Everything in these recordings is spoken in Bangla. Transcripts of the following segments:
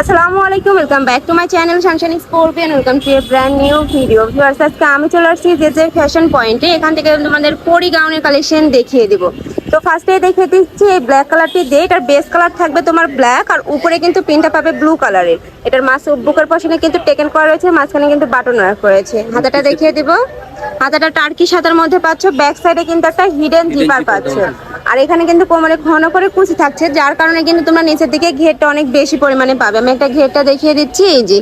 আসসালামু আলাইকুম welcome back to my channel sunshine scorpion welcome to a brand new video viewers আজকে আমি চলে আসছি যে যে ফ্যাশন পয়েন্টে এখান থেকে তোমাদের পরি গাউনের কালেকশন দেখিয়ে দিব। তো ফার্স্টে দেখিয়ে দিচ্ছি এই ব্ল্যাক কালারটি দিয়ে। এটার বেস কালার থাকবে তোমার ব্ল্যাক আর উপরে কিন্তু পিনটা পাবে ব্লু কালারের এটার মাছ বুকের পশনে কিন্তু টেকেন করা রয়েছে মাঝখানে কিন্তু বাটন ওয়ার্ক রয়েছে হাতাটা দেখিয়ে দিব। হাতাটা টার্কি সাদার মধ্যে পাচ্ছ ব্যাক সাইডে কিন্তু একটা হিডেন জিপার পাচ্ছ। আর এখানে কিন্তু কোমরে ঘন করে কুচি থাকছে, যার কারণে কিন্তু তোমরা নিচের দিকে ঘেরটা অনেক বেশি পরিমাণে পাবে। আমি একটা ঘেরটা দেখিয়ে দিচ্ছি, এই যে।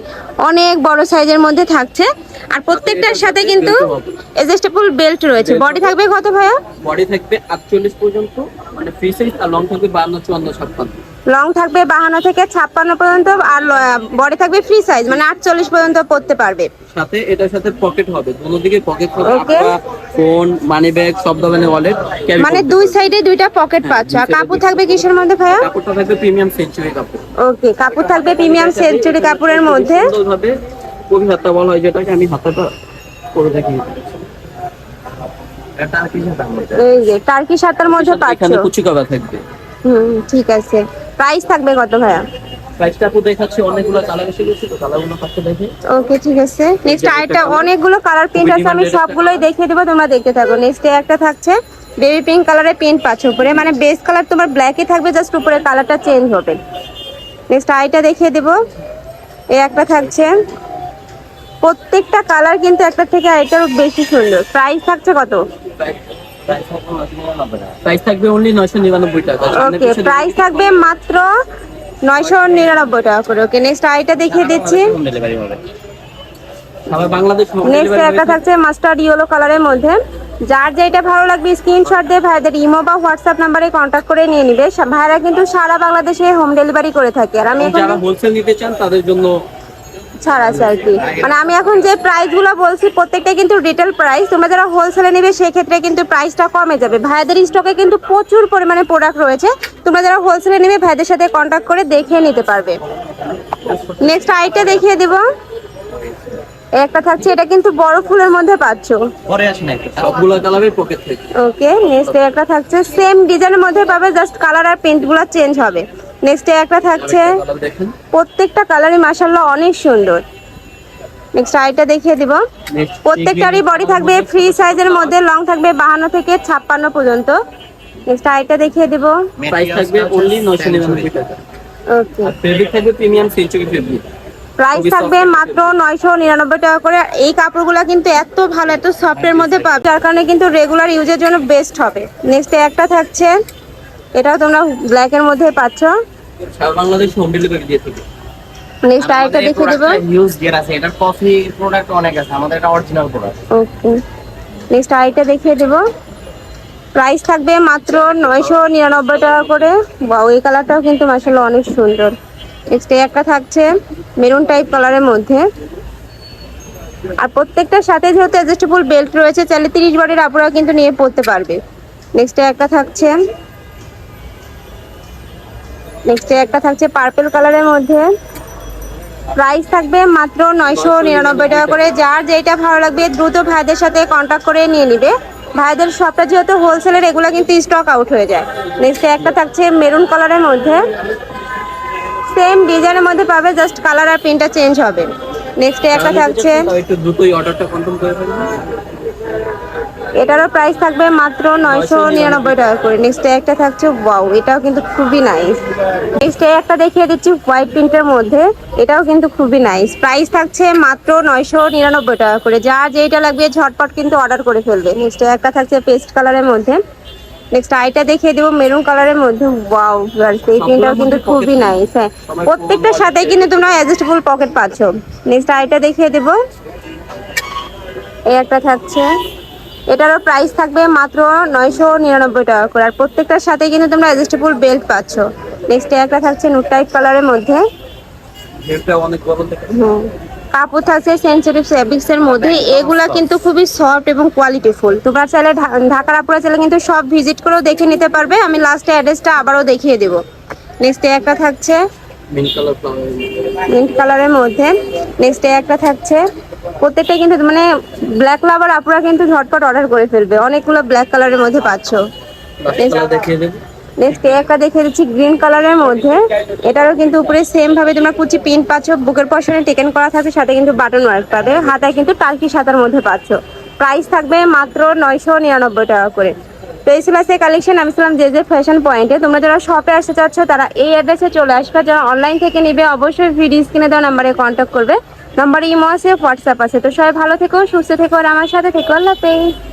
অনেক বড় সাইজের মধ্যে থাকছে। আর প্রত্যেকটার সাথে কিন্তু এডজাস্টেবল বেল্ট রয়েছে। বডি থাকবে কত ভাইয়া? বডি থাকবে আটচল্লিশ পর্যন্ত মানে ফ্রি সাইজ আর লং থাকবে বান্ন চুয়ান্ন ছাপ্পান্ন। লং থাকবে বাহান্ন থেকে ছাপ্পান্ন পর্যন্ত আর বডি থাকবে ফ্রি সাইজ মানে আটচল্লিশ পর্যন্ত পড়তে পারবে। সাথে এটার সাথে পকেট হবে। দোনো দিকে পকেট হবে. ফোন মানি ব্যাগ সব ধরনের ওয়ালেট মানে দুই সাইডে দুইটা পকেট পাচ্ছ। আর কাপড় থাকবে কিসের মধ্যে ভাইয়া? কাপড়টা থাকবে প্রিমিয়াম সেঞ্চুরি কাপড়। ওকে কাপড় থাকবে প্রিমিয়াম সেঞ্চুরি কাপড়ের মধ্যে। সুন্দরভাবে কবি হাতা বলা হয় যেটাকে আমি হাতাটা করে। এই যে টার্কি সাতার মধ্যে পাচ্ছ এখানে কুচি থাকবে। হুম ঠিক আছে। প্রাইস থাকবে কত ভাইয়া? প্রাইসটা আপু দেখাচ্ছি অনেকগুলো কালার এসে গেছে তো কালারগুলো পাশে দেখে। ওকে ঠিক আছে। Next colour? অনেকগুলো কালার প্রিন্ট আছে আমি সবগুলোই দেখিয়ে দেবো তোমরা দেখতে থাকো। নেক্সট একটা থাকছে বেবি পিঙ্ক কালারের প্রিন্ট পাচ্ছ উপরে। মানে বেস কালার তোমার ব্ল্যাকই থাকবে জাস্ট উপরে কালারটা চেঞ্জ হবে। নেক্সট আইটা দেখিয়ে দেবো। এই একটা থাকছে। প্রত্যেকটা কালার কিন্তু একটা থেকে আরেকটার বেশি সুন্দর। প্রাইস থাকছে কত? প্রাইস থাকবে অনলি নয়শো নিরানব্বই টাকা। ওকে প্রাইস থাকবে মাত্র নয়শো নিরানব্বই টাকা করে। ওকে নেক্সট আইটা দেখিয়ে দিচ্ছি। সারা বাংলাদেশ নেক্সট একটা থাকছে মাস্টার্ড ইয়েলো কালারের মধ্যে। যার যেটা ভালো লাগবে স্ক্রিনশট দিয়ে ভাইদের ইমো বা হোয়াটসঅ্যাপ নাম্বারে কন্ট্যাক্ট করে নিয়ে নিবে। ভাইরা কিন্তু সারা বাংলাদেশে হোম ডেলিভারি করে থাকে। আর আমি এখন যারা হোলসেল নিতে চান তাদের জন্য ছাড় আছে আর কি। মানে আমি এখন যে প্রাইসগুলো বলছি প্রত্যেকটা কিন্তু রিটেল প্রাইস তোমরা যারা হোলসেলে নেবে সেক্ষেত্রে কিন্তু প্রাইসটা কমে যাবে। ভাইদের স্টকে কিন্তু প্রচুর পরিমাণে প্রোডাক্ট রয়েছে। তোমরা যারা হোলসেলে নেবে ভাইদের সাথে কন্ট্যাক্ট করে দেখিয়ে নিতে পারবে। নেক্সট আইটা দেখিয়ে দেব। একটা থাকছে এটা কিন্তু বড় ফুলের মধ্যে পাচ্ছো। পরে আসেন একটা সবগুলো কালারের পকেট থেকে। ওকে নেক্সট একটা থাকছে সেম ডিজাইনের মধ্যে পাবে জাস্ট কালার আর প্রিন্টগুলো চেঞ্জ হবে। নেক্সট একটা থাকছে প্রত্যেকটা কালারই মাশাআল্লাহ অনেক সুন্দর। নেক্সট আইটা দেখিয়ে দিব। প্রত্যেকটারই বডি থাকবে ফ্রি সাইজের মধ্যে লং থাকবে বাহান্ন থেকে ছাপ্পান্ন পর্যন্ত। নেক্সট আইটা দেখিয়ে দিব। প্রাইস থাকবে অনলি নয়শো নিরানব্বই টাকা। ওকে আর ফেব্রিক থাকবে প্রিমিয়াম সেঞ্চুরি ফেব্রিক প্রাইস থাকবে মাত্র নয়শো নিরানব্বই টাকা করে। এই কাপড়গুলো কিন্তু এত ভালো এত সফটের মধ্যে পাবে। যার কারণে কিন্তু রেগুলার ইউজের জন্য বেস্ট হবে। নেক্সট একটা থাকছে। এটাও তোমরা ব্ল্যাকের মধ্যে পাচ্ছ। বাংলাদেশ হোম ডেলিভারি দিয়ে থাকে। নেক্সট আরেকটা দেখিয়ে দেবো। হিউজ গের আছে এটার কফি প্রোডাক্ট অনেক আছে আমাদের এটা অরিজিনাল প্রোডাক্ট ওকে নেক্সট আরেকটা দেখিয়ে দেবো। প্রাইস থাকবে মাত্র নয়শো নিরানব্বই টাকা করে। বা ওই কালারটাও কিন্তু মাসাল্লাহ অনেক সুন্দর। নেক্সট একটা থাকছে মেরুন টাইপ কালারের মধ্যে। আর প্রত্যেকটার সাথে যেহেতু অ্যাডজাস্টেবল বেল্ট রয়েছে, চাইলে তিরিশ বারের আপুরা কিন্তু নিয়ে পড়তে পারবে। নেক্সট একটা থাকছে। নেক্সট একটা থাকছে পার্পল কালারের মধ্যে। প্রাইস থাকবে মাত্র নয়শো নিরানব্বই টাকা করে। যার যেটা ভালো লাগবে, দ্রুত ভাইদের সাথে কন্ট্যাক্ট করে নিয়ে নিবে। ভাইদের সবটা যেহেতু হোলসেলের এগুলো কিন্তু স্টক আউট হয়ে যায়। নেক্সট একটা থাকছে মেরুন কালারের মধ্যে। সেম ডিজাইনের মধ্যে পাবে জাস্ট কালার আর প্রিন্টটা চেঞ্জ হবে। নেক্সট একটা থাকছে একটু দ্রুতই অর্ডারটা কনফার্ম করে এটারও প্রাইস থাকবে মাত্র নয়শো নিরানব্বই টাকা করে। নেক্সট একটা থাকছে ওয়াও এটাও কিন্তু খুবই নাইস নেক্সট একটা দেখিয়ে দিচ্ছি হোয়াইট প্রিন্টের মধ্যে। এটাও কিন্তু খুবই নাইস প্রাইস থাকছে মাত্র নয়শো নিরানব্বই টাকা করে। যা যেটা লাগবে ঝটপট কিন্তু অর্ডার করে ফেলবে। নেক্সট একটা থাকছে পেস্ট কালারের মধ্যে। নেক্সট আইটা দেখিয়ে দেবো মেরুন কালারের মধ্যে ওয়াও এই প্রিন্টটাও কিন্তু খুবই নাইস হ্যাঁ। প্রত্যেকটার সাথে কিন্তু তোমরা অ্যাডজাস্টেবল পকেট পাচ্ছ। নেক্সট আইটা দেখিয়ে দেবো। এই একটা থাকছে। এটারও প্রাইস থাকবে মাত্র নয়শো নিরানব্বই টাকা করে আর প্রত্যেকটার সাথে কিন্তু তোমরা অ্যাডজাস্টেবল বেল্ট পাচ্ছ। নেক্সট একটা থাকছে নুট টাইপ কালারের মধ্যে। হেয়ারটা অনেক দেখে। হুম। কাপড় থাকছে সেঞ্চুরি ফেব্রিক্স এর মধ্যে। এগুলা কিন্তু খুবই সফট এবং কোয়ালিটি ফুল তোমরা চাইলে ঢাকার আপুরা চাইলে কিন্তু সব ভিজিট করেও দেখে নিতে পারবে। আমি লাস্টে অ্যাড্রেসটা আবারও দেখিয়ে দেবো। নেক্সট একটা থাকছে। মিন মিন্ট কালারের মধ্যে। নেক্সট একটা থাকছে। প্রত্যেকটা কিন্তু মানে ব্ল্যাক লাভার আপুরা কিন্তু ঝটপট অর্ডার করে ফেলবে। অনেকগুলো ব্ল্যাক কালারের মধ্যে পাচ্ছ। দেখিয়ে দেবো। নেক্সট একটা দেখিয়ে দিচ্ছি গ্রিন কালারের মধ্যে। এটারও কিন্তু উপরে সেম ভাবে তোমরা কুচি পিন পাচ্ছ, বুকের পশনে টেকেন করা থাকবে সাথে কিন্তু বাটন ওয়ার্ক পাবে। হাতায় কিন্তু টার্কি সাদার মধ্যে পাচ্ছ। প্রাইস থাকবে মাত্র নয়শো নিরানব্বই টাকা করে। তো এই ছিল কালেকশন আমি ছিলাম যে যে ফ্যাশন পয়েন্টে তোমরা যারা শপে আসতে চাচ্ছ, তারা এই অ্যাড্রেসে চলে আসবে। যারা অনলাইন থেকে নিবে, অবশ্যই ভিডিও স্ক্রিনে দেওয়া নাম্বারে কন্ট্যাক্ট করবে। নাম্বারে ইমো আছে হোয়াটসঅ্যাপ আছে। তো সবাই ভালো থেকো, সুস্থ থেকো, আর আমার সাথে থেকো। আল্লাহ হাফেজ।